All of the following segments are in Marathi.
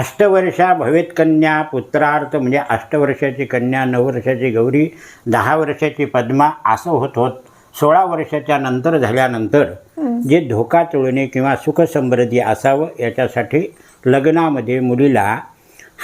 अष्टवर्षा भवेत कन्या पुत्रार्थ म्हणजे अष्टवर्षाची कन्या नऊ वर्षाची गौरी दहा वर्षाची पद्मा असं होत होत सोळा वर्षाच्या नंतर झाल्यानंतर जे धोका चोळणे किंवा सुख समृद्धी असावं याच्यासाठी लग्नामध्ये मुलीला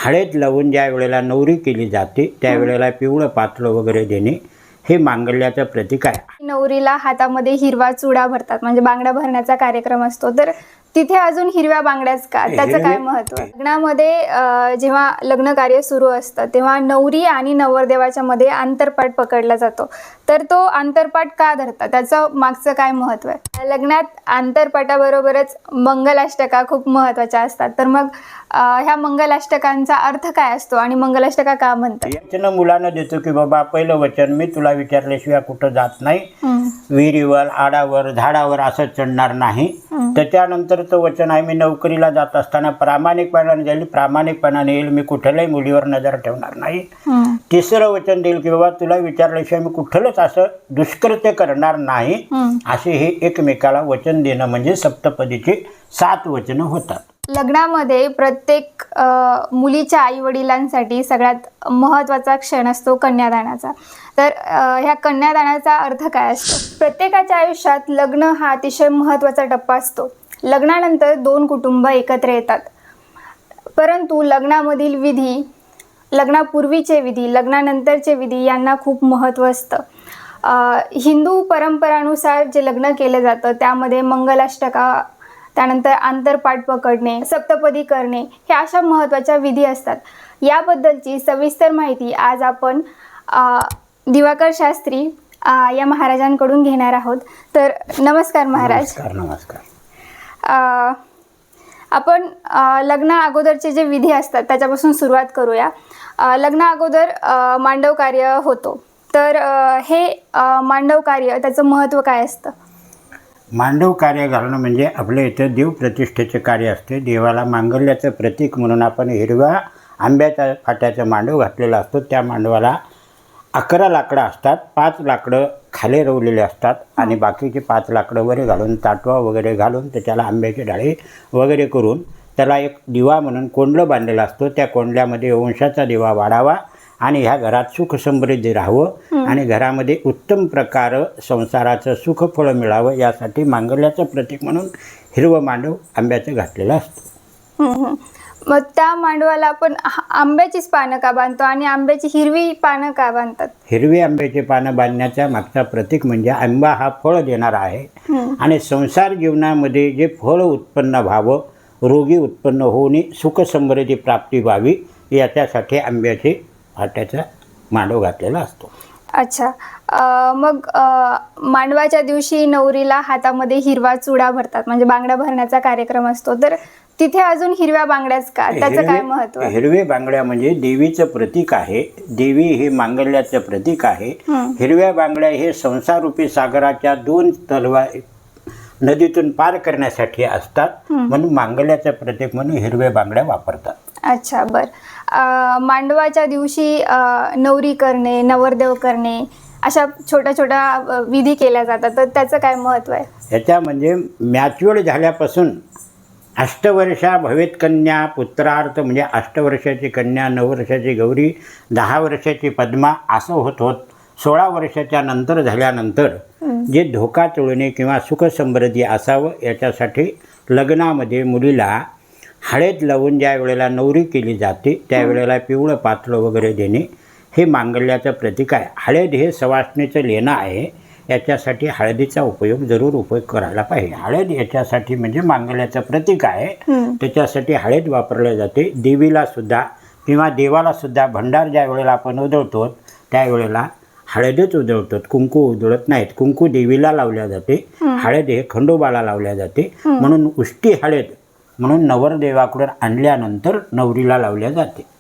हळद लावून ज्या वेळेला नवरी केली जाते त्यावेळेला पिवळं पातळं वगैरे देणे हे मांगल्याचं प्रतीक आहे. नवरीला हातामध्ये हिरवा चुडा भरतात म्हणजे बांगड्या भरण्याचा कार्यक्रम असतो. तर तिथे अजून हिरव्या बांगड्याच का त्याचं काय महत्त्व? लग्नामध्ये जेव्हा लग्न कार्य सुरू असतं तेव्हा नवरी आणि नवरदेवाच्या मध्ये आंतरपाठ पकडला जातो. तर तो आंतरपाठ का धरतात? त्याचं मागचं काय महत्त्व आहे? लग्नात आंतरपाठाबरोबरच मंगलाष्टका खूप महत्त्वाच्या असतात. तर मग ह्या मंगलाष्टकांचा अर्थ काय असतो आणि मंगलाष्टका का म्हणतात? मुलानं देतो की बाबा पहिलं वचन मी तुला विचारल्याशिवाय कुठं जात नाही. विहिरीवर आडावर झाडावर असं चढणार नाही. हम्म. त्याच्यानंतरचं वचन आहे. मी नोकरीला जात असताना प्रामाणिकपणाने जाईल प्रामाणिकपणाने येईल. मी कुठल्याही मुलीवर नजर ठेवणार नाही. तिसरं वचन देईल की बाबा तुला विचारल्याशिवाय मी कुठलंच असं दुष्कृत्य करणार नाही. असे हे एकमेकाला वचन देणं म्हणजे सप्तपदीची सात वचनं होतात. लग्नामध्ये प्रत्येक मुलीच्या आई वडिलांसाठी सगळ्यात महत्त्वाचा क्षण असतो कन्यादानाचा. तर ह्या कन्यादानाचा अर्थ काय असतो? प्रत्येकाच्या आयुष्यात लग्न हा अतिशय महत्त्वाचा टप्पा असतो. लग्नानंतर दोन कुटुंब एकत्र येतात. परंतु लग्नामधील विधी लग्नापूर्वीचे विधी लग्नानंतरचे विधी यांना खूप महत्त्व असतं. हिंदू परंपरानुसार जे लग्न केलं जातं त्यामध्ये मंगलाष्टका त्यानंतर आंतरपाठ पकडणे सप्तपदी करणे हे अशा महत्त्वाच्या विधी असतात. याबद्दलची सविस्तर माहिती आज आपण दिवाकर शास्त्री या महाराजांकडून घेणार आहोत. तर नमस्कार महाराज. नमस्कार नमस्कार. आपण लग्ना अगोदरचे जे विधी असतात त्याच्यापासून सुरुवात करूया. लग्ना अगोदर मांडव कार्य होतो. तर हे मांडव कार्य त्याचं महत्त्व काय असतं? मांडव कार्य घालणं म्हणजे आपल्या इथं देवप्रतिष्ठेचे कार्य असते. देवाला मांगल्याचं प्रतीक म्हणून आपण हिरव्या आंब्याच्या फाट्याचा मांडव घातलेला असतो. त्या मांडवाला अकरा लाकडं असतात. पाच लाकडं खाली रवलेले असतात आणि बाकीचे पाच लाकडं वर घालून ताटवा वगैरे घालून त्याच्याला आंब्याचे डाळे वगैरे करून त्याला एक दिवा म्हणून कोंडलं बांधलेलं असतो. त्या कोंडल्यामध्ये वंशाचा दिवा वाढावा आणि ह्या घरात सुख समृद्धी राहावं आणि घरामध्ये उत्तम प्रकार संसाराचं सुखफळ मिळावं यासाठी मांगल्याचं प्रतीक म्हणून हिरवं मांडव आंब्याचं घातलेलं असतं. मग त्या मांडवाला आपण आंब्याचीच पानं का बांधतो आणि आंब्याची हिरवी पानं का बांधतात? हिरवी आंब्याची पानं बांधण्याचा मागचा प्रतीक म्हणजे आंबा हा फळ देणारा आहे. आणि संसार जीवनामध्ये जे फळ उत्पन्न व्हावं रोगी उत्पन्न होऊन सुख समृद्धी प्राप्ती व्हावी याच्यासाठी आंब्याचे फाट्याचा मांडव घातलेला असतो. अच्छा. मग मांडवाच्या दिवशी नवरीला हातामध्ये हिरवा चुडा भरतात. म्हणजे बांगड्या भरण्याचा कार्यक्रम असतो. तर तिथे अजून हिरव्या बांगड्याच का? त्याचं काय महत्त्व? हिरवे बांगड्या म्हणजे देवीचं प्रतीक आहे. देवी हे मांगल्याचं प्रतीक आहे. हिरव्या बांगड्या हे संसाररूपी सागराच्या दोन तलवा नदीतून पार करण्यासाठी असतात. म्हणून मांगल्याचं प्रतीक म्हणून हिरव्या बांगड्या वापरतात. अच्छा बर. मांडवाच्या दिवशी नवरी करणे नवरदेव करणे अशा छोट्या छोट्या विधी केल्या जातात. तर त्याचं काय महत्त्व आहे? ह्याच्या म्हणजे मॅच्युअर झाल्यापासून अष्टवर्षा भवेत कन्या पुत्रार्थ म्हणजे अष्टवर्षाची कन्या नऊ वर्षाची गौरी दहा वर्षाची पद्मा असं होत होत सोळा वर्षाच्या नंतर झाल्यानंतर जे धोका चोळणे किंवा सुख समृद्धी असावं याच्यासाठी लग्नामध्ये मुलीला हळद लावून ज्या वेळेला नवरी केली जाते त्यावेळेला पिवळं पातळं वगैरे देणे हे मांगल्याचं प्रतीक आहे. हळद हे सवासणीचं लेणं आहे. याच्यासाठी हळदीचा उपयोग जरूर उपयोग करायला पाहिजे. हळद याच्यासाठी म्हणजे मांगल्याचं प्रतीक आहे. त्याच्यासाठी हळद वापरले जाते. देवीला सुद्धा किंवा देवाला सुद्धा भंडार ज्या वेळेला आपण उधळतो त्यावेळेला हळदच उधळतात. कुंकू उधळत नाहीत. कुंकू देवीला लावल्या जाते. हळद हे खंडोबाला लावल्या जाते. म्हणून उष्टी हळद म्हणून नवरदेवाकडून आणल्यानंतर नवरीला लावल्या जाते.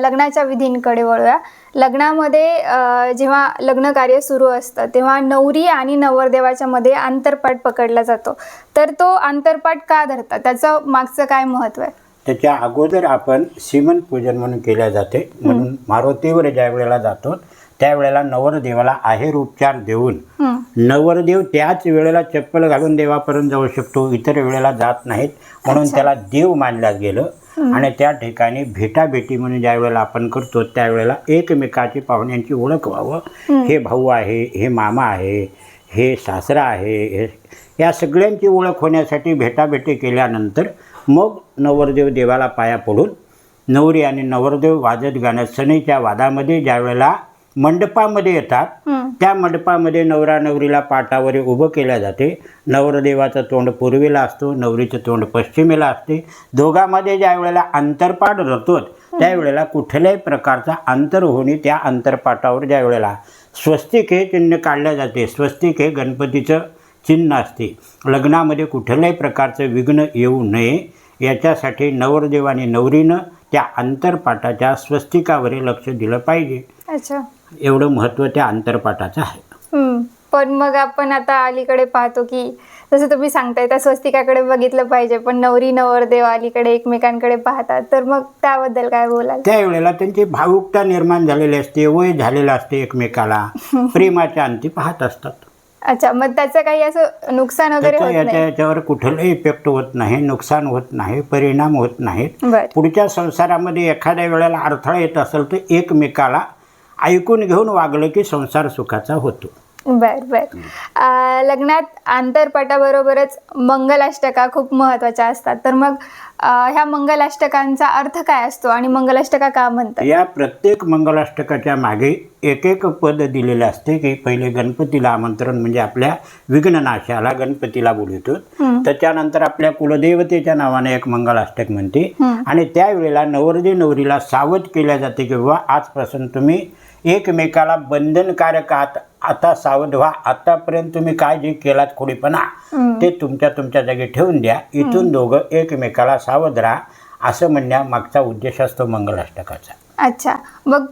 लग्नाच्या विधींकडे वळूया. लग्नामध्ये जेव्हा लग्न कार्य सुरू असतं तेव्हा नवरी आणि नवरदेवाच्या मध्ये आंतरपाठ पकडला जातो. तर तो आंतरपाठ का धरतात? त्याचं मागचं काय महत्त्व आहे? त्याच्या अगोदर आपण सीमन पूजन म्हणून केल्या जाते. म्हणून मारुतीवर ज्या वेळेला जातो त्यावेळेला नवरदेवाला आहेर उपचार देऊन. नवरदेव त्याच वेळेला चप्पल घालून देवापर्यंत जाऊ शकतो. इतर वेळेला जात नाहीत. म्हणून त्याला देव मानलं गेलं. आणि त्या ठिकाणी भेटाभेटी म्हणून ज्या वेळेला आपण करतो त्यावेळेला एकमेकाची पाहुण्यांची ओळख व्हावं. हे. भाऊ आहे हे मामा आहे हे सासरा आहे हे या सगळ्यांची ओळख होण्यासाठी भेटाभेटी केल्यानंतर मग नवरदेव देवाला पाया पडून नवरी आणि नवरदेव वाजत गाण्यात सणीच्या वादामध्ये ज्या वेळेला मंडपामध्ये येतात. त्या मंडपामध्ये नवरा नवरीला पाटावर उभं केल्या जाते. नवरदेवाचं तोंड पूर्वेला असतो नवरीचं तोंड पश्चिमेला असते. दोघांमध्ये ज्या वेळेला अंतरपाठ रचतो त्यावेळेला कुठल्याही प्रकारचा अंतर होणे त्या अंतरपाठावर ज्या वेळेला स्वस्तिक हे चिन्ह काढल्या जाते स्वस्तिक हे गणपतीचं चिन्ह असते. लग्नामध्ये कुठल्याही प्रकारचं विघ्न येऊ नये. याच्यासाठी नवरदेव आणि नवरीनं त्या अंतरपाठाच्या स्वस्तिकावर लक्ष दिलं पाहिजे. अच्छा. एवढं महत्त्व त्या अंतरपाठाचं आहे. हम्म. पण मग आपण आता अलीकडे पाहतो की जसं तुम्ही सांगताय त्या स्वस्तिकाकडे बघितलं पाहिजे पण नवरी नवरदेव अलीकडे एकमेकांकडे पाहतात. तर मग त्याबद्दल काय बोलाल? त्यावेळेला त्यांची भावुकता निर्माण झालेली असते वय झालेलं असते एकमेकाला. प्रेमाच्या अंती पाहत असतात. अच्छा मग त्याचं काही असं नुकसान वगैरे त्याचा होत याच्या नाही याच्यावर कुठलाही इफेक्ट होत नाही नुकसान होत नाही परिणाम होत नाहीत बर. पुढच्या संसारामध्ये एखाद्या वेळेला अडथळा येत असेल तर एकमेकाला ऐकून घेऊन वागलं की संसार सुखाचा होतो. बर बर. लग्नात आंतरपटाबरोबरच मंगलाष्टका खूप महत्त्वाच्या असतात. तर मग ह्या मंगलाष्टकांचा अर्थ काय असतो आणि मंगलाष्टका का म्हणतात? या प्रत्येक मंगलाष्टकाच्या मागे एक एक पद दिलेले असते की पहिले गणपतीला आमंत्रण म्हणजे आपल्या विघ्ननाशाला गणपतीला बोलवतो. त्याच्यानंतर आपल्या कुलदेवतेच्या नावाने एक मंगलाष्टक म्हणते. आणि त्यावेळेला नवरदे नवरीला सावध केल्या जाते की बाबा आजपासून तुम्ही एकमेकाला बंधनकारक आहात आता सावध व्हा आतापर्यंत तुम्ही काय जे केलात खोडीपणा. ते तुमच्या तुमच्या जागी ठेवून द्या. इथून दोघं एकमेकाला सावध राहा. असं म्हणण्यामागचा उद्देश असतो मंगलाष्टकाचा. अच्छा. मग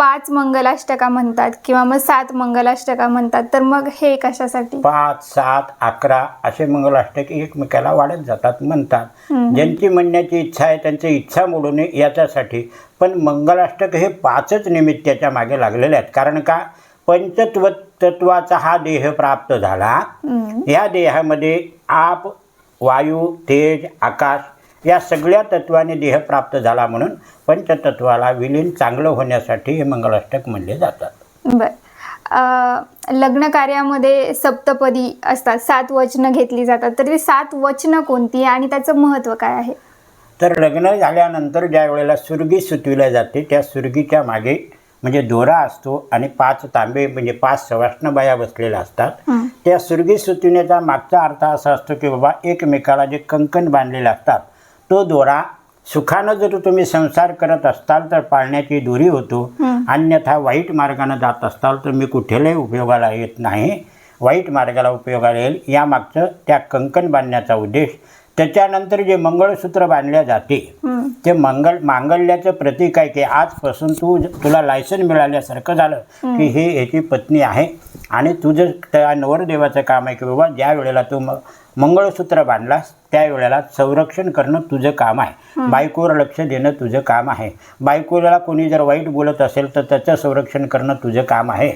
पाच मंगलाष्टका म्हणतात किंवा मग सात मंगलाष्टका म्हणतात तर मग हे कशासाठी? पाच सात अकरा असे मंगलाष्टक एकमेकाला वाढत जातात म्हणतात. ज्यांची म्हणण्याची इच्छा आहे त्यांची इच्छा मोडू नये याच्यासाठी. पण मंगलाष्टक हे पाचच निमित्ताच्या मागे लागलेले आहेत. कारण का? पंचत्व तत्वाचा हा देह प्राप्त झाला. या देहामध्ये आप वायू तेज आकाश या सगळ्या तत्वाने देह प्राप्त झाला म्हणून पंचतत्वाला विलीन चांगलं होण्यासाठी हे मंगलाष्टक म्हणले जातात. बर. लग्न कार्यामध्ये सप्तपदी असतात सात वचनं घेतली जातात तर ती सात वचनं कोणती आणि त्याचं महत्त्व काय आहे? तर लग्न झाल्यानंतर ज्या वेळेला सुरगी सुतविल्या जाते त्या सुरगीच्या मागे म्हणजे दोरा असतो आणि पाच तांबे म्हणजे पाच सवाष्ण बाया बसलेल्या असतात. त्या सुरगी सुतविण्याचा मागचा अर्थ असा असतो की बाबा एकमेकाला जे कंकण बांधलेले असतात तो दोरा सुखानं जर तुम्ही संसार करत असताल तर पाळण्याची दोरी होतो. अन्यथा वाईट मार्गाने जात असताल तर मी कुठेलाही उपयोगाला येत नाही. वाईट मार्गाला उपयोगाला येईल. यामागचं त्या कंकण बांधण्याचा उद्देश. त्याच्यानंतर जे मंगळसूत्र बांधल्या जाते. ते मंगल मांगल्याचं प्रतीक आहे की आजपासून तू तुला लायसन मिळाल्यासारखं झालं की हे याची पत्नी आहे. आणि तुझं त्या नवरदेवाचं काम आहे की बाबा ज्या वेळेला तू मंगळसूत्र बांधलास त्यावेळेला संरक्षण करणं तुझं काम आहे. बायकोवर लक्ष देणं तुझं काम आहे. बायकोला कोणी जर वाईट बोलत असेल तर त्याचं संरक्षण करणं तुझं काम आहे.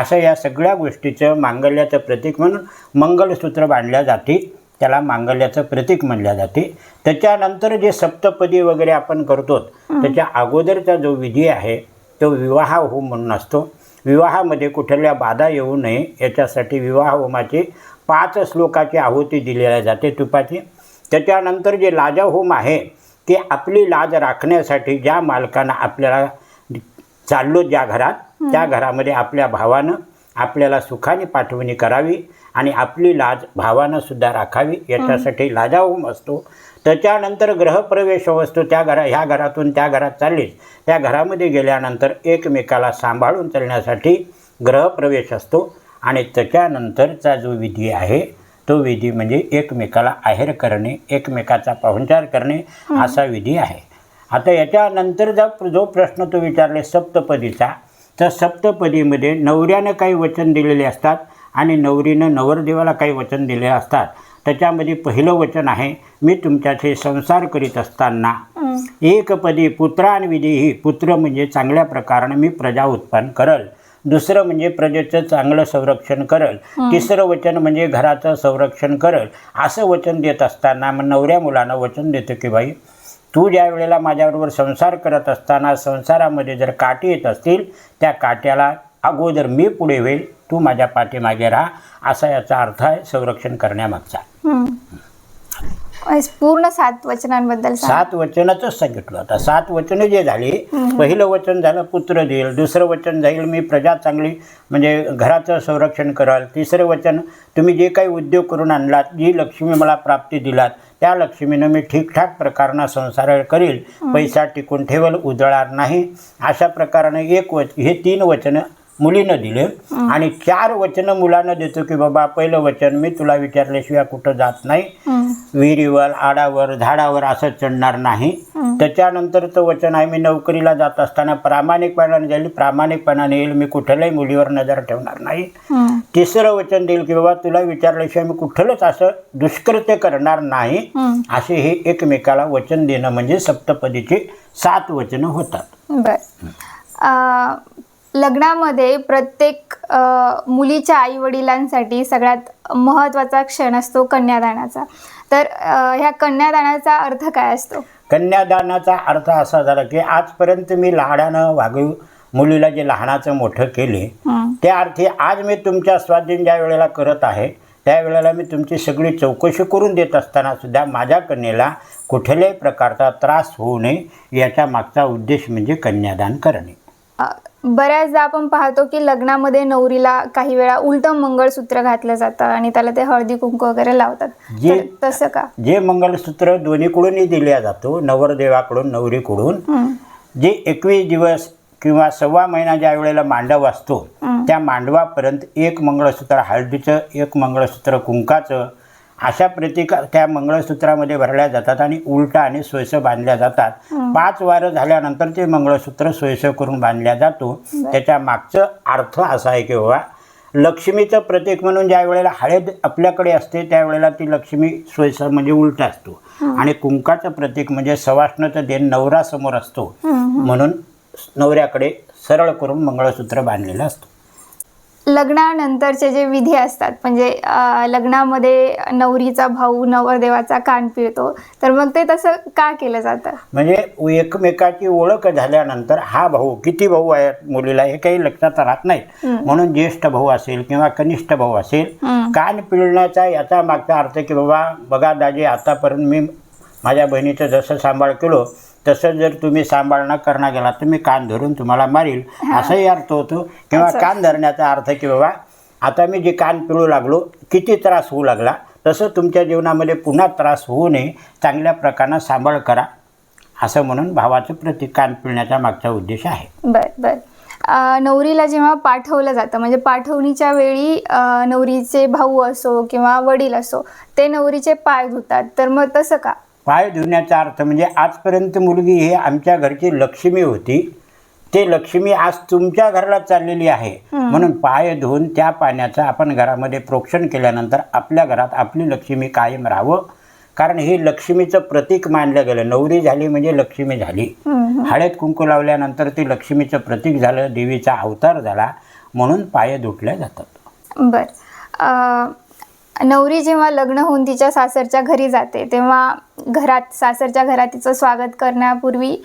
असं या सगळ्या गोष्टीचं मांगल्याचं प्रतीक म्हणून मंगलसूत्र बांधल्या जाते. त्याला मांगल्याचं प्रतीक म्हणल्या जाते. त्याच्यानंतर जे सप्तपदी वगैरे आपण करतो त्याच्या अगोदरचा जो विधी आहे तो विवाह होम म्हणून असतो. विवाहामध्ये कुठल्या बाधा येऊ नये याच्यासाठी विवाह होमाचे पाच श्लोकाची आहुती दिलेल्या जाते तुपाची. त्याच्यानंतर जे लाजा होम आहे ते आपली लाज राखण्यासाठी ज्या मालकानं आपल्याला चाललो ज्या घरात त्या घरामध्ये आपल्या भावानं आपल्याला सुखाने पाठवणी करावी आणि आपली लाज भावानं सुद्धा राखावी याच्यासाठी लाजा होम असतो. त्याच्यानंतर ग्रहप्रवेश असतो त्या घरा ह्या घरातून त्या घरात चाललीस त्या घरामध्ये गेल्यानंतर एकमेकाला सांभाळून चालण्यासाठी ग्रहप्रवेश असतो. आणि त्याच्यानंतरचा जो विधी आहे तो विधी म्हणजे एकमेकाला आहेर करणे एकमेकाचा पाहुणचार करणे असा विधी आहे. आता याच्यानंतरचा जो प्रश्न तो विचारले सप्तपदीचा तर सप्तपदीमध्ये नवऱ्यानं काही वचन दिलेले असतात आणि नवरीनं नवरदेवाला काही वचन दिलेले असतात. त्याच्यामध्ये पहिलं वचन आहे मी तुमच्याशी संसार करीत असताना हं. एकपदी पुत्रान विधीही पुत्र म्हणजे चांगल्या प्रकाराने मी प्रजा उत्पन्न करल. दुसरं म्हणजे प्रजेचं चांगलं संरक्षण करल. तिसरं वचन म्हणजे घराचं संरक्षण करल. असं वचन देत असताना मग नवऱ्या मुलानं वचन देतं की बाई तू ज्या वेळेला माझ्याबरोबर संसार करत असताना संसारामध्ये जर काठी येत असतील त्या काट्याला अगोदर मी पुढे होईल तू माझ्या पाठीमागे राहा. असा याचा अर्थ आहे संरक्षण करण्यामागचा. पूर्ण सात वचनांबद्दल सांगा. सात वचनाचंच सांगितलं. आता सात वचनं जे झाली पहिलं वचन झालं पुत्र देईल. दुसरं वचन जाईल मी प्रजा चांगली म्हणजे घराचं संरक्षण कराल. तिसरं वचन तुम्ही जे काही उद्योग करून आणलात जी लक्ष्मी मला प्राप्ती दिलात त्या लक्ष्मीनं मी ठीकठाक प्रकारनं संसार करील. पैसा टिकून ठेवल उधळणार नाही. अशा प्रकाराने एक वच हे तीन वचनं मुलीनं दिले. आणि चार वचनं मुलानं देतो की बाबा पहिलं वचन मी तुला विचारल्याशिवाय कुठं जात नाही. विहिरीवर आडावर झाडावर असं चढणार नाही. त्याच्यानंतरचं वचन आहे मी नोकरीला जात असताना प्रामाणिकपणाने जाईल. प्रामाणिकपणाने येईल. मी कुठल्याही मुलीवर नजर ठेवणार नाही. तिसरं वचन देईल की बाबा तुला विचारल्याशिवाय मी कुठलंच असं दुष्कृत्य करणार नाही. असे हे एकमेकाला वचन देणं म्हणजे सप्तपदीची सात वचनं होतात. लग्नामध्ये प्रत्येक मुलीच्या आई वडिलांसाठी सगळ्यात महत्त्वाचा क्षण असतो कन्यादानाचा. तर ह्या कन्यादानाचा अर्थ काय असतो? कन्यादानाचा अर्थ असा झाला की आजपर्यंत मी लाडानं वागू मुलीला जे लहानाचं मोठं केले. त्या अर्थी आज मी तुमच्या स्वाधीन ज्या वेळेला करत आहे त्यावेळेला मी तुमची सगळी चौकशी करून देत असताना सुद्धा माझ्या कन्येला कुठल्याही प्रकारचा त्रास होऊ नये याच्या मागचा उद्देश म्हणजे कन्यादान करणे. बऱ्याचदा आपण पाहतो की लग्नामध्ये नवरीला काही वेळा उलटं मंगळसूत्र घातलं जातं आणि त्याला ते हळदी कुंकू वगैरे लावतात जे- तर तसं का जे मंगलसूत्र दोन्हीकडूनही दिल्या जातो नवरदेवाकडून नवरीकडून हम्म. जे एकवीस दिवस किंवा सव्वा महिना ज्या वेळेला मांडव असतो हं. त्या मांडवापर्यंत एक मंगळसूत्र हळदीचं एक मंगळसूत्र कुंकाचं अशा प्रतीका त्या मंगळसूत्रामध्ये भरल्या जातात आणि उलटा आणि सोयसं बांधल्या जातात. पाच वारं झाल्यानंतर ते मंगळसूत्र सोयसं करून बांधल्या जातो. त्याच्या मागचं अर्थ असा आहे की बाबा लक्ष्मीचं प्रतीक म्हणून ज्या वेळेला हळद आपल्याकडे असते त्यावेळेला ती लक्ष्मी सोयसं म्हणजे उलटा असतो. आणि कुंकाचं प्रतीक म्हणजे सवाष्णचं देण नवरासमोर असतो. म्हणून नवऱ्याकडे सरळ करून मंगळसूत्र बांधलेलं असतं. लग्नानंतरचे जे विधी असतात म्हणजे लग्नामध्ये नवरीचा भाऊ नवरदेवाचा कान पिळतो तर मग ते तसं का केलं जातं? म्हणजे एकमेकाची ओळख झाल्यानंतर हा भाऊ किती भाऊ आहेत मुलीला हे काही लक्षात राहत नाही. म्हणून ज्येष्ठ भाऊ असेल किंवा कनिष्ठ भाऊ असेल. कान पिळण्याचा याचा मागचा अर्थ की बाबा बघा दाजी आतापर्यंत मी माझ्या बहिणीचं जसं सांभाळ केलो तसं जर तुम्ही सांभाळ न करणं गेला तर मी कान धरून तुम्हाला मारील. असाही अर्थ होतो. किंवा. कान धरण्याचा अर्थ की बाबा आता मी जे कान पिळू लागलो किती त्रास होऊ लागला? तसं तुमच्या जीवनामध्ये पुन्हा त्रास होऊ नये. चांगल्या प्रकारानं सांभाळ करा. असं म्हणून भावाचं प्रतीक कान पिळण्याचा मागचा उद्देश आहे. बर बर. नवरीला जेव्हा पाठवलं जातं म्हणजे पाठवणीच्या वेळी नवरीचे भाऊ असो किंवा वडील असो ते नवरीचे पाय धुतात. तर मग तसं का? पाय धुण्याचा अर्थ म्हणजे आजपर्यंत मुलगी ही आमच्या घरची लक्ष्मी होती. ते लक्ष्मी आज तुमच्या घराला चाललेली आहे. म्हणून पाय धुवून त्या पाण्याचं आपण घरामध्ये प्रोक्षण केल्यानंतर आपल्या घरात आपली लक्ष्मी कायम राहावं. कारण हे लक्ष्मीचं प्रतीक मानलं गेलं. नवरी झाली म्हणजे लक्ष्मी झाली. हळद कुंकू लावल्यानंतर ते लक्ष्मीचं प्रतीक झालं. देवीचा अवतार झाला. म्हणून पाय धुतल्या जातात. बर. नवरी जेव्हा लग्न होऊन तिच्या सासरच्या घरी जाते तेव्हा घरात सासरच्या घरात तिचं स्वागत करण्यापूर्वी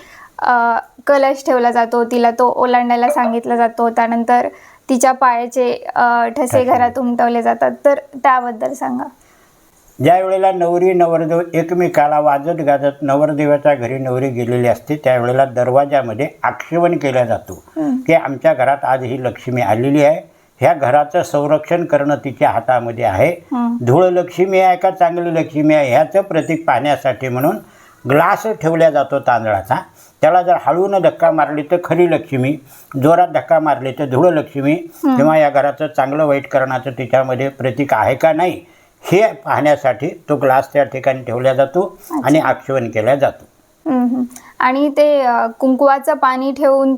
कलश ठेवला जातो तिला तो ओलांडायला सांगितला जातो त्यानंतर तिच्या पायाचे ठसे घरात उमटवले जातात. तर त्याबद्दल सांगा. ज्या वेळेला नवरी नवरदेव एकमेकाला वाजत गाजत नवरदेवाच्या घरी नवरी गेलेली असते त्यावेळेला दरवाजामध्ये आक्षेपण केला जातो की आमच्या घरात आज ही लक्ष्मी आलेली आहे. ह्या घराचं संरक्षण करणं तिच्या हातामध्ये आहे. धूळ लक्ष्मी आहे का चांगली लक्ष्मी आहे ह्याचं प्रतीक पाहण्यासाठी म्हणून ग्लास ठेवला जातो तांदळाचा. त्याला जर हळून धक्का मारली तर खरी लक्ष्मी जोरात धक्का मारली तर धूळ लक्ष्मी किंवा या घराचं चांगलं वाईट करण्याचं तिच्यामध्ये प्रतीक आहे का नाही हे पाहण्यासाठी तो ग्लास त्या ठिकाणी ठेवला जातो आणि आक्षेपण केला जातो. आणि ते कुंकुवाचं पाणी ठेवून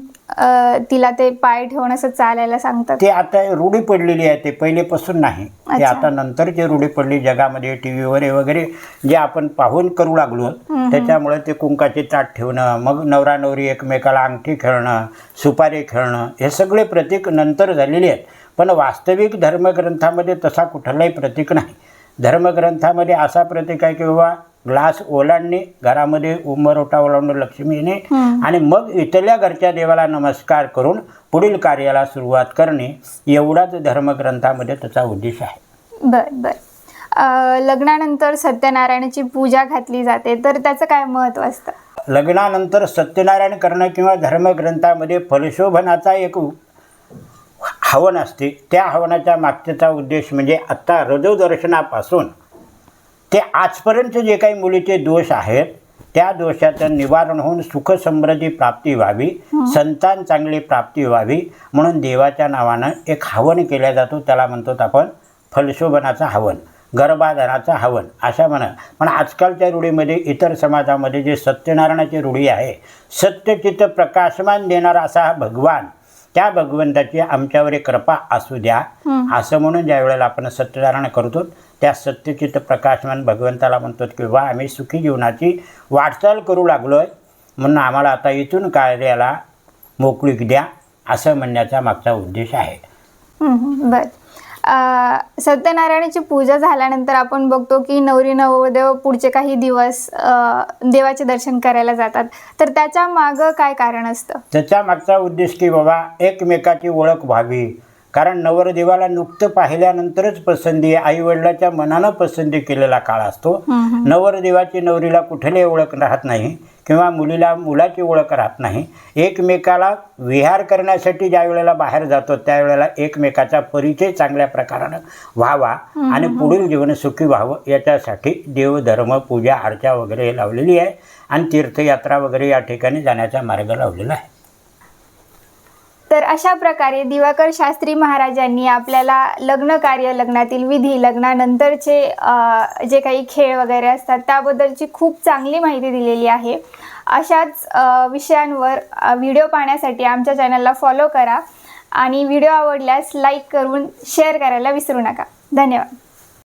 तिला ते पाय ठेवून असं चालायला सांगतात. ते आता रूढी पडलेली आहे ते पहिलेपासून नाही. ते. आता नंतर जे रूढी पडली जगामध्ये टी व्हीवर वगैरे जे आपण पाहून करू लागलो त्याच्यामुळे ते कुंकाचे ताट ठेवणं मग नवरा नवरी एकमेकाला अंगठी खेळणं सुपारी खेळणं हे सगळे प्रतीक नंतर झालेले आहेत. पण वास्तविक धर्मग्रंथामध्ये तसा कुठलाही प्रतीक नाही. धर्मग्रंथामध्ये असा प्रतीक आहे की बाबा ग्लास ओलांडणे घरामध्ये उंबरोटा ओलांडून लक्ष्मी येणे हम्म. आणि मग इथल्या घरच्या देवाला नमस्कार करून पुढील कार्याला सुरुवात करणे एवढाच धर्मग्रंथामध्ये त्याचा उद्देश आहे. बर बर. लग्नानंतर सत्यनारायणाची पूजा घातली जाते तर त्याचं काय महत्त्व असतं? लग्नानंतर सत्यनारायण करणं किंवा धर्मग्रंथामध्ये फलशोभनाचा एक हवन असते. त्या हवनाच्या मागच्याचा उद्देश म्हणजे आत्ता रजोदर्शनापासून ते आजपर्यंत जे काही मुलीचे दोष आहेत त्या दोषाचं निवारण होऊन सुख समृद्धी प्राप्ती व्हावी संतान चांगली प्राप्ती व्हावी म्हणून देवाच्या नावानं एक हवन केल्या जातो. त्याला म्हणतो आपण फलशोभनाचा हवन गर्भाधानाचा हवन अशा म्हणा. पण आजकालच्या रूढीमध्ये इतर समाजामध्ये जे सत्यनारायणाची रूढी आहे सत्यचित्त प्रकाशमान देणारा असा हा भगवान त्या भगवंताची आमच्यावर एक कृपा असू द्या. असं म्हणून ज्या वेळेला आपण सत्यनारायण करतो त्या सत्यचित्त प्रकाशमान भगवंताला म्हणतो की वा आम्ही सुखी जीवनाची वाटचाल करू लागलो आहे म्हणून आम्हाला आता इथून कार्याला मोकळीक द्या. असं म्हणण्याचा मागचा उद्देश आहे. बर. सत्यनारायणाची पूजा झाल्यानंतर आपण बघतो की नवरी नवदेव पुढचे काही दिवस देवाचे दर्शन करायला जातात. तर त्याच्या मागं काय कारण असतं? त्याच्या मागचा उद्देश की बाबा एकमेकाची ओळख व्हावी. कारण नवरदेवाला नुकतं पाहिल्यानंतरच पसंती आईवडिलाच्या मनानं पसंती केलेला काळ असतो. नवरदेवाची नवरीला कुठली ओळख राहत नाही किंवा मुलीला मुलाची ओळख राहत नाही. एकमेकाला विहार करण्यासाठी ज्या वेळेला बाहेर जातो त्यावेळेला एकमेकाचा परिचय चांगल्या प्रकारानं व्हावा आणि पुढील जीवन सुखी व्हावं याच्यासाठी देवधर्म पूजा अर्चा वगैरे लावलेली आहे आणि तीर्थयात्रा वगैरे या ठिकाणी जाण्याचा मार्ग लावलेला आहे. तर अशा प्रकारे दिवाकर शास्त्री महाराजांनी आपल्याला लग्न कार्य लग्नातील विधी लग्नानंतरचे जे काही खेळ वगैरे असतात त्याबद्दलची खूप चांगली माहिती दिलेली आहे. अशाच विषयांवर व्हिडिओ पाहण्यासाठी आमच्या चॅनलला फॉलो करा आणि व्हिडिओ आवडल्यास लाईक करून शेअर करायला विसरू नका. धन्यवाद.